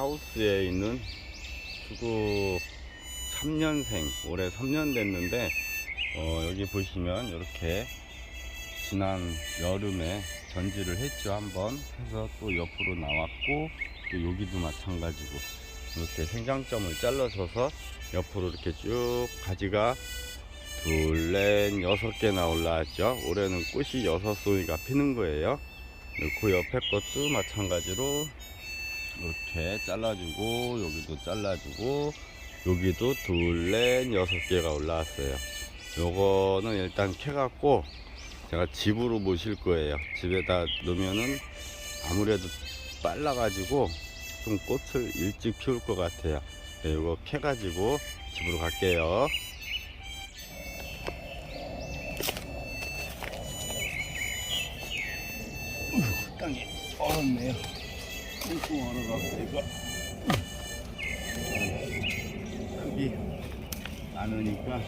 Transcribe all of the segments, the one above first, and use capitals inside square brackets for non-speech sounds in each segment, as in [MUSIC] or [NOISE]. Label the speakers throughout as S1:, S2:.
S1: 하우스에 있는 수국 3년생, 올해 3년 됐는데, 어, 여기 보시면 이렇게 지난 여름에 전지를 했죠, 한번. 해서 또 옆으로 나왔고, 또 여기도 마찬가지고, 이렇게 생장점을 잘라줘서 옆으로 이렇게 쭉 가지가 둘, 넷, 여섯 개나 올라왔죠. 올해는 꽃이 여섯 송이가 피는 거예요. 그 옆에 것도 마찬가지로 이렇게 잘라주고 여기도 잘라주고 여기도 둘, 넷, 여섯 개가 올라왔어요. 요거는 일단 캐갖고 제가 집으로 모실 거예요. 집에다 놓으면은 아무래도 빨라 가지고 좀 꽃을 일찍 피울 것 같아요. 네, 요거 캐가지고 집으로 갈게요. 땅이 얼었네요. 꽁꽁 얼어가고 이거 흙이 많으니까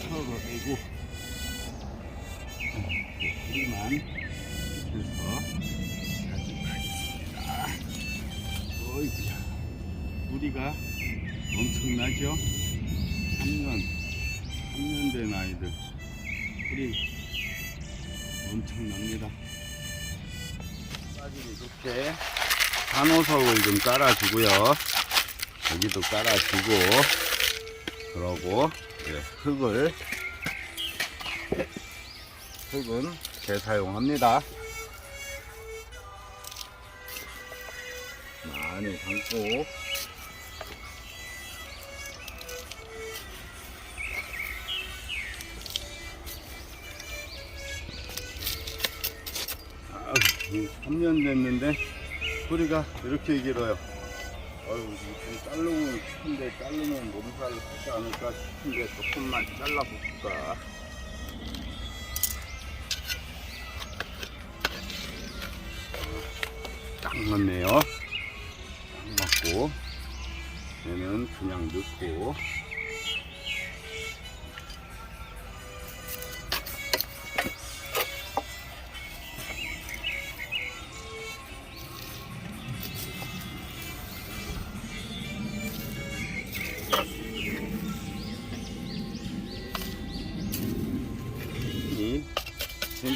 S1: 털어내고 뿌리만 해서 가지고 가겠습니다. 어이구야 뿌리가 엄청나죠? 3년 3년 된 아이들 뿌리 엄청납니다. 이렇게 산호석을 좀 깔아주고요. 여기도 깔아주고 그러고 이제 흙을 흙은 재사용합니다. 많이 담고 아, 3년 됐는데 뿌리가 이렇게 길어요. 어휴, 좀 자르고 싶은데 자르면 몸살을 하지 않을까 싶은데 조금만 잘라볼까. 딱 맞네요. 딱 맞고 얘는 그냥 넣고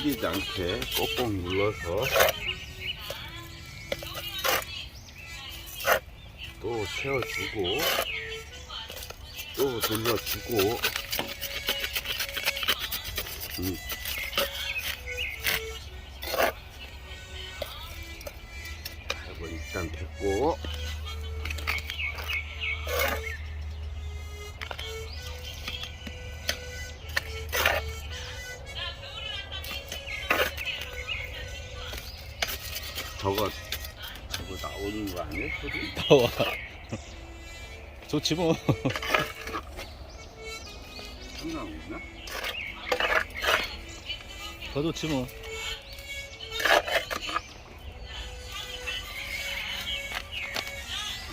S1: 생기지 않게 꼭꼭 눌러서 또 채워주고 또 돌려주고 음. 일단 됐고 저거 저거 나오는 거 아니야? 소리?
S2: 나와. 좋지 뭐.
S1: 상관없나?
S2: 더 좋지 뭐.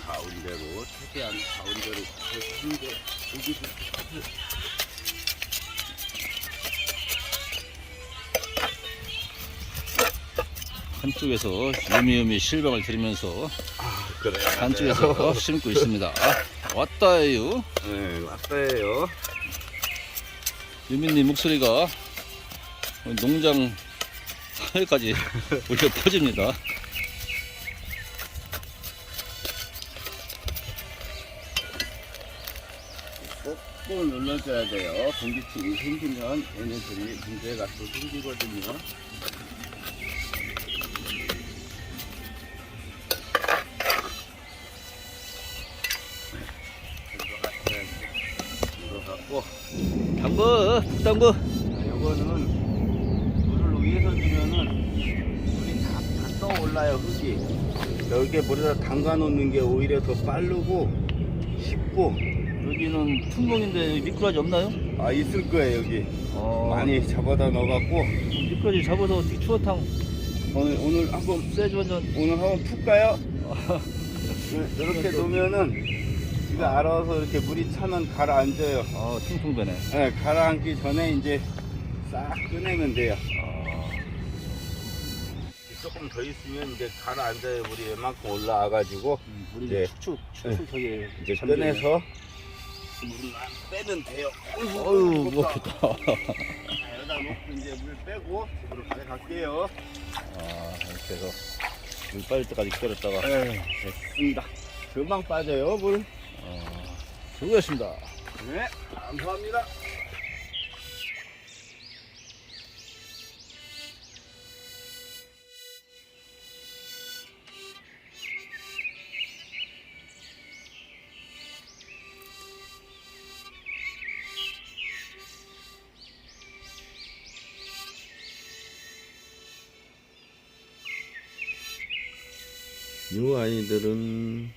S1: 가운데로 최대한 가운데로 한개 여기도
S2: 한쪽에서 유미유미 실방을 들이면서
S1: 아 그래
S2: 한쪽에서 심고 있습니다. 왔다요.
S1: 네 왔어요
S2: 유미님 목소리가 농장 사회까지 [LAUGHS] 울려 퍼집니다.
S1: 꼭꼭 눌러줘야 돼요 공기층이 생기면 얘네들이 문제가 또 생기거든요
S2: 당구, 당구.
S1: 자, 요거는 물을 위에서 주면은 물이 다, 다 떠올라요 흙이. 여기에 물에다 담가 놓는 게 오히려 더 빠르고 쉽고.
S2: 여기는 풍경인데 미꾸라지 없나요?
S1: 아 있을 거예요 여기.
S2: 어,
S1: 많이 잡아다 넣어갖고.
S2: 미꾸라지 잡아서 어떻게 추어탕?
S1: 오늘 오늘 한번
S2: 세주 한잔
S1: 오늘 한번 풀까요? 네, 이렇게 놓으면은 지가 알아서 이렇게 물이 차면 가라앉아요
S2: 아, 퉁퉁 배네.
S1: 네, 가라앉기 전에 이제 싹 꺼내면 돼요
S2: 아,
S1: 조금 더 있으면 이제 가라앉아요. 물이 웬만큼 올라와가지고
S2: 우리
S1: 네.
S2: 축축
S1: 네.
S2: 축축 저기
S1: 이제
S2: 잠기네.
S1: 꺼내서 물을 빼면 돼요.
S2: 어휴 무겁다.
S1: 자, 여기다 놓고 이제 물 빼고 집으로 가져갈게요.
S2: 아 이렇게 해서 물 빠질 때까지 기다렸다가
S1: 에이, 됐습니다. 금방 빠져요, 물.
S2: 아, 수고했습니다.
S1: 네, 감사합니다. 이 아이들은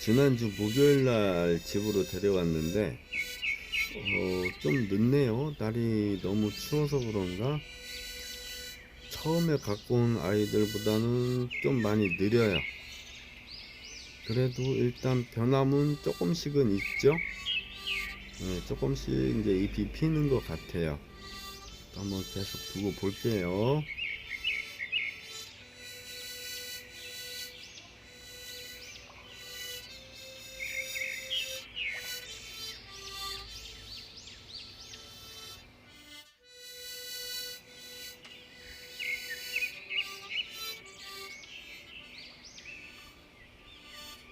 S1: 지난주 목요일 날 집으로 데려왔는데 어, 좀 늦네요. 날이 너무 추워서 그런가? 처음에 갖고 온 아이들보다는 좀 많이 느려요. 그래도 일단 변함은 조금씩은 있죠. 네, 조금씩 이제 잎이 피는 것 같아요. 한번 계속 두고 볼게요.